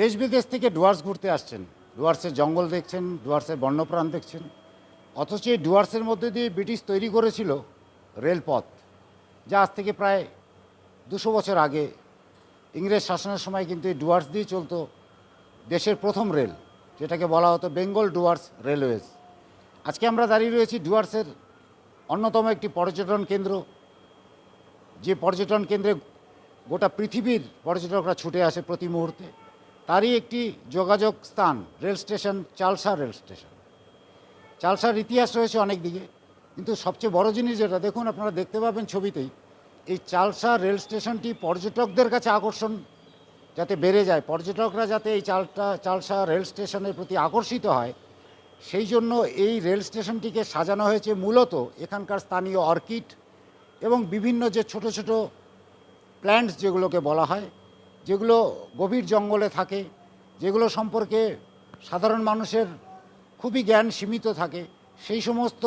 দেশ বিদেশ থেকে ডুয়ার্স ঘুরতে আসছেন। ডুয়ার্সের জঙ্গল দেখছেন, ডুয়ার্সের বন্যপ্রাণ দেখছেন। অথচ এই ডুয়ার্সের মধ্যে দিয়ে ব্রিটিশ তৈরি করেছিল রেলপথ, যা আজ থেকে প্রায় দুশো বছর আগে ইংরেজ শাসনের সময় কিন্তু এই ডুয়ার্স দিয়ে চলতো দেশের প্রথম রেল, যেটাকে বলা হতো বেঙ্গল ডুয়ার্স রেলওয়েজ। আজকে আমরা দাঁড়িয়ে রয়েছি ডুয়ার্সের অন্যতম একটি পর্যটন কেন্দ্র। যে পর্যটন কেন্দ্রে গোটা পৃথিবীর পর্যটকরা ছুটে আসে প্রতি মুহূর্তে। তারই একটি যোগাযোগ স্থান, rail station, Chalsa rail station. চালসার ইতিহাস রয়েছে অনেক দিকে, কিন্তু সবচেয়ে বড় জিনিস যেটা, দেখুন আপনারা দেখতে পাবেন ছবিতেই, এই চালসা রেল স্টেশনটি পর্যটকদের কাছে আকর্ষণ যাতে বেড়ে যায়, পর্যটকরা যাতে এই চালটা, চালসা রেল স্টেশনের প্রতি আকর্ষিত হয়, সেই জন্য এই রেল স্টেশনটিকে সাজানো হয়েছে মূলত এখানকার স্থানীয় অর্কিড এবং বিভিন্ন যে ছোট ছোট প্ল্যান্টস যেগুলোকে বলা হয় যেগুলো গভীর জঙ্গলে থাকে, যেগুলো সম্পর্কে সাধারণ মানুষের খুবই জ্ঞান সীমিত থাকে, সেই সমস্ত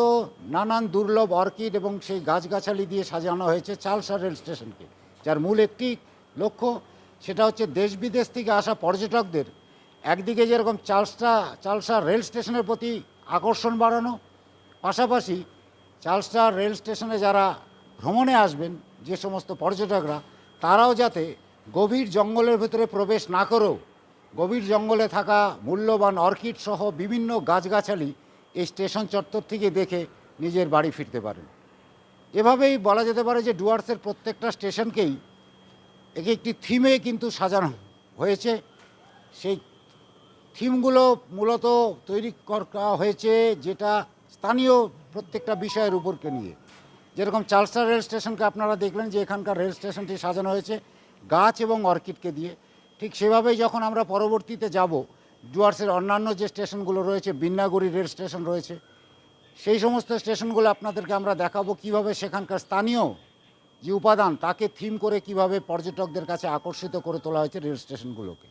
নানান দুর্লভ অর্কিড এবং সেই গাছগাছালি দিয়ে সাজানো হয়েছে চালসা রেল স্টেশনকে, যার মূল একটি লক্ষ্য, সেটা হচ্ছে দেশ বিদেশ থেকে আসা পর্যটকদের একদিকে যেরকম চালসা চালসা রেল স্টেশনের প্রতি আকর্ষণ বাড়ানো, পাশাপাশি চালসা রেল স্টেশনে যারা ভ্রমণে আসবেন, যে সমস্ত পর্যটকরা, তারাও যাতে গভীর জঙ্গলের ভেতরে প্রবেশ না করেও গভীর জঙ্গলে থাকা মূল্যবান অর্কিড সহ বিভিন্ন গাছগাছালি এই স্টেশন চত্বর থেকে দেখে নিজের বাড়ি ফিরতে পারেন। এভাবেই বলা যেতে পারে যে ডুয়ার্সের প্রত্যেকটা স্টেশনকেই একে একটি থিমে কিন্তু সাজানো হয়েছে। সেই থিমগুলো মূলত তৈরি করা হয়েছে যেটা স্থানীয় প্রত্যেকটা বিষয়ের উপরকে নিয়ে। যেরকম চালসা রেল স্টেশনকে আপনারা দেখলেন যে এখানকার রেল স্টেশনটি সাজানো হয়েছে। গাছ এবং অর্কিডকে দিয়ে। ঠিক সেভাবেই যখন আমরা পরবর্তীতে যাব, ডুয়ার্সের অন্যান্য যে স্টেশনগুলো রয়েছে বিন্নাগুড়ি রেল স্টেশন রয়েছে, সেই সমস্ত স্টেশনগুলো আপনাদেরকে আমরা দেখাবো কীভাবে সেখানকার স্থানীয় যে উপাদান, তাকে থিম করে কীভাবে পর্যটকদের কাছে আকর্ষিত করে তোলা হয়েছে রেল স্টেশনগুলোকে।